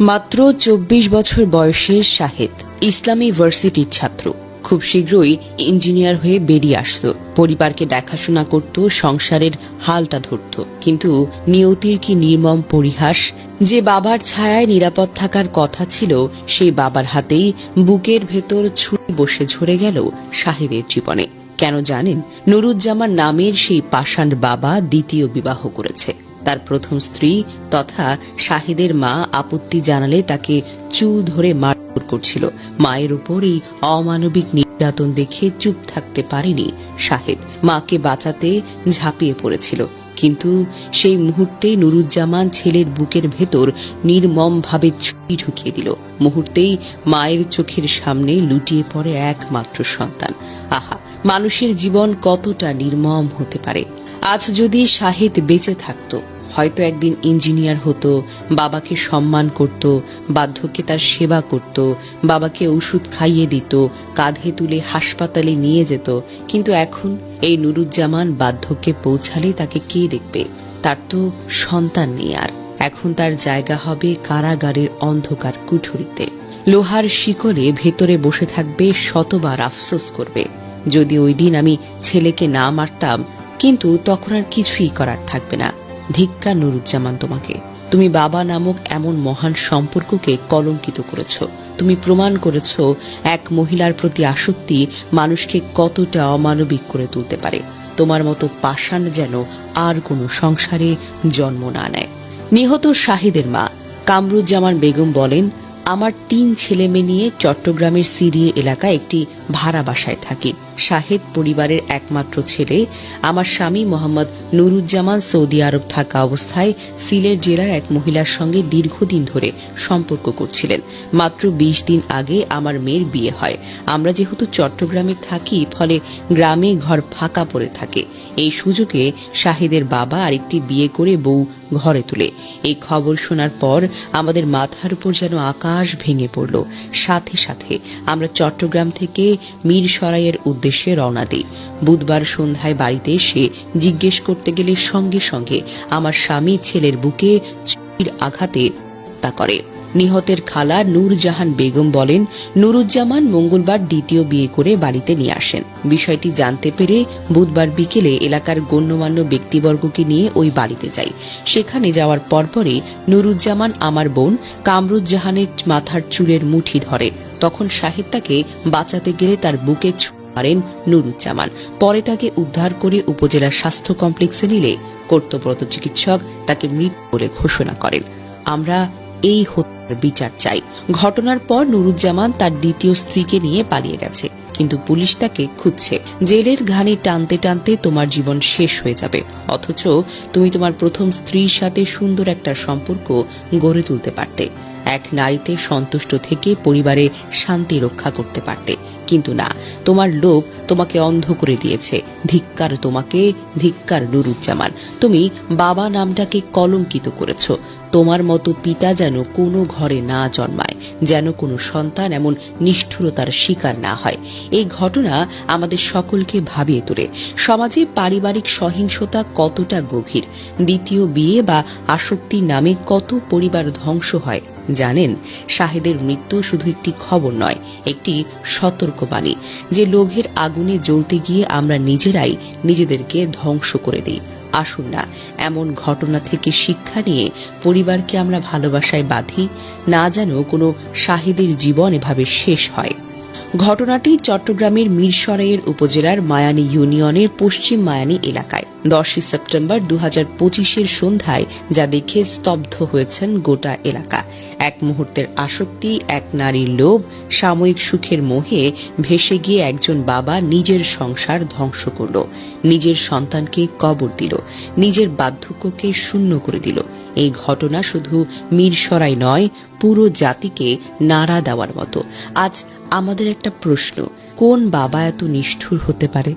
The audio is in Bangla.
মাত্র চব্বিশ বছর বয়সে শাহেদ, ইসলামী ভার্সিটির ছাত্র। খুব শীঘ্রই ইঞ্জিনিয়ার হয়ে বেরিয়ে আসতো। পরিবারকে দেখাশোনা করত, সংসারের হালটা ধরত। কিন্তু নিয়তির কি নির্মম পরিহাস, যে বাবার ছায়ায় নিরাপদ থাকার কথা ছিল, সেই বাবার হাতেই বুকের ভেতর ছুরি বসে ঝরে গেল শাহেদের জীবনে। কেন জানেন? নুরুজ্জামান নামের সেই পাষাণ বাবা দ্বিতীয় বিবাহ করেছে। তার প্রথম স্ত্রী তথা শাহিদের মা আপত্তি জানালে তাকে চুল ধরে মারধর করছিল। মায়ের উপর এই অমানবিক নির্যাতন দেখে চুপ থাকতে পারেনি শাহেদ। মাকে বাঁচাতে ঝাঁপিয়ে পড়েছিল। কিন্তু সেই মুহূর্তে নুরুজ্জামান ছেলের বুকের ভেতর নির্মমভাবে ছুরি ঢুকিয়ে দিল। মুহূর্তেই মায়ের চোখের সামনে লুটিয়ে পড়ে একমাত্র সন্তান। আহা মানুষের জীবন কতটা নির্মম হতে পারে? আজ যদি শাহিদ বেঁচে থাকতো, হয়তো একদিন ইঞ্জিনিয়ার হতো, বাবাকে সম্মান করত, বার্ধক্যে তার সেবা করত, বাবাকে ওষুধ খাইয়ে দিত, কাঁধে তুলে হাসপাতালে নিয়ে যেত, কিন্তু এখন এই নুরুজ্জামান বার্ধক্যে পৌঁছালে তাকে কে দেখবে? তার তো সন্তান নেই আর। এখন তার জায়গা হবে কারাগারের অন্ধকার কুঠুরিতে। লোহার শিকলে ভেতরে বসে থাকবে শতবার আফসোস করবে। যদি ওই দিন আমি ছেলেকে না মারতাম, কিন্তু তখন আর কিছুই করার থাকবে না। ধিক্কা নুরুজ্জামান তোমাকে। তুমি বাবা নামক এমন মহান সম্পর্ককে কলঙ্কিত করেছ। তুমি প্রমাণ করেছ এক মহিলার প্রতি আসক্তি মানুষকে কতটা অমানবিক করে তুলতে পারে। তোমার মতো পাষাণ যেন আর কোনো সংসারে জন্ম না নেয়। নিহত শাহিদের মা, কামরুজ্জামান বেগম বলেন, আমার তিন ছেলে মেয়ে নিয়ে চট্টগ্রামের সিরিয়ে এলাকায় একটি ভাড়া বাসায় থাকি। শাহেদ পরিবারের একমাত্র ছেলে। আমার স্বামী মোহাম্মদ নুরুজ্জামান সৌদি আরব থাকা অবস্থায় সিলেট জেলার এক মহিলার সঙ্গে দীর্ঘদিন ধরে সম্পর্ক করছিলেন। মাত্র বিশ দিন আগে আমার মেয়ের বিয়ে হয়। আমরা যেহেতু চট্টগ্রামে থাকি, ফলে গ্রামে ঘর ফাঁকা পড়ে থাকে। এই সুযোগে শাহিদের বাবা আরেকটি বিয়ে করে বউ ঘরে তুলে। এই খবর শোনার পর আমাদের মাথার উপর যেন আকাশ ভেঙে পড়ল। সাথে সাথে আমরা চট্টগ্রাম থেকে মীরসরাইয়ের উদ্দেশ্যে রওনা দিই বুধবার সন্ধ্যায় বাড়িতে এসে জিজ্ঞেস করতে গেলে সঙ্গে সঙ্গে আমার স্বামী ছেলের বুকে ছুরির আঘাতে হত্যা করে। নিহতের খালা নূরজাহান বেগম বলেন, নুরুজ্জামান মঙ্গলবার দ্বিতীয় বিয়ে করে বাড়িতে নিয়ে আসেন। বিষয়টি জানতে পেরে বুধবার বিকেলে এলাকার গণ্যমান্য ব্যক্তিবর্গকে নিয়ে ওই বাড়িতে যাই। সেখানে যাওয়ার পরপরই নুরুজ্জামান আমার বোন কামরুজ্জাহানের মাথার চুলের মুঠি ধরে। তখন শাহিদ তাকে বাঁচাতে গেলে তার বুকে ছুঁ মারেন নুরুজ্জামান। পরে তাকে উদ্ধার করে উপজেলা স্বাস্থ্য কমপ্লেক্সে নিলে কর্তব্যরত চিকিৎসক তাকে মৃত বলে ঘোষণা করেন। আমরা এই হত্যার বিচার চাই। ঘটনার পর নুরুজ্জামান তার দ্বিতীয় স্ত্রীকে নিয়ে পালিয়ে গেছে। কিন্তু পুলিশ তাকে খুঁজছে। জেলের ঘানি টানতে টানতে তোমার জীবন শেষ হয়ে যাবে। অথচ তুমি তোমার প্রথম স্ত্রীর সাথে সুন্দর একটা সম্পর্ক গড়ে তুলতে পারতে। এক নারীতে সন্তুষ্ট থেকে পরিবারে শান্তি রক্ষা করতে পারতে। কিন্তু না তোমার লোভ তোমাকে অন্ধ করে দিয়েছে। ধিক্কার তোমাকে, ধিক্কার নুরুজ্জামান। তুমি বাবা নামটাকে কলঙ্কিত করেছ। তোমার মতো পিতা যেন কোনো ঘরে না জন্মায়, যেন কোনো সন্তান এমন নিষ্ঠুরতার শিকার না হয়। এই ঘটনা আমাদের সকলকে ভাবিয়ে তোলে। সমাজে পারিবারিক সহিংসতা কতটা গভীর? দ্বিতীয় বিয়ে বা আসক্তির নামে কত পরিবার ধ্বংস হয়, জানেন? শাহেদের মৃত্যু শুধু একটি খবর নয়, একটি সতর্কবাণী। যে লোভের আগুনে জ্বলতে গিয়ে আমরা নিজেরাই নিজেদেরকে ধ্বংস করে দিই। আসুন না, এমন ঘটনা থেকে শিক্ষা নিয়ে পরিবারকে আমরা ভালোবাসায় বাঁধি, না যেন কোনো শাহিদের জীবন এভাবে শেষ হয়। ঘটনাটি চট্টগ্রামের মিরসরাইয়ের উপজেলার মায়ানী ইউনিয়নের পশ্চিম মায়ানী এলাকায়। দশই সেপ্টেম্বর দু হাজার পঁচিশের সন্ধ্যায় যা দেখে স্তব্ধ হয়েছেন গোটা এলাকা। এক মুহূর্তের আসক্তি, এক নারীর লোভ, সাময়িক সুখের মোহে ভেসে গিয়ে একজন বাবা নিজের সংসার ধ্বংস করল, নিজের সন্তানকে কবর দিল, নিজের বার্ধক্যকে শূন্য করে দিল। এই ঘটনা শুধু মিরসরাই নয়, পুরো জাতিকে নাড়া দেওয়ার মতো। আজ আমাদের একটা প্রশ্ন, কোন বাবা এত নিষ্ঠুর হতে পারে?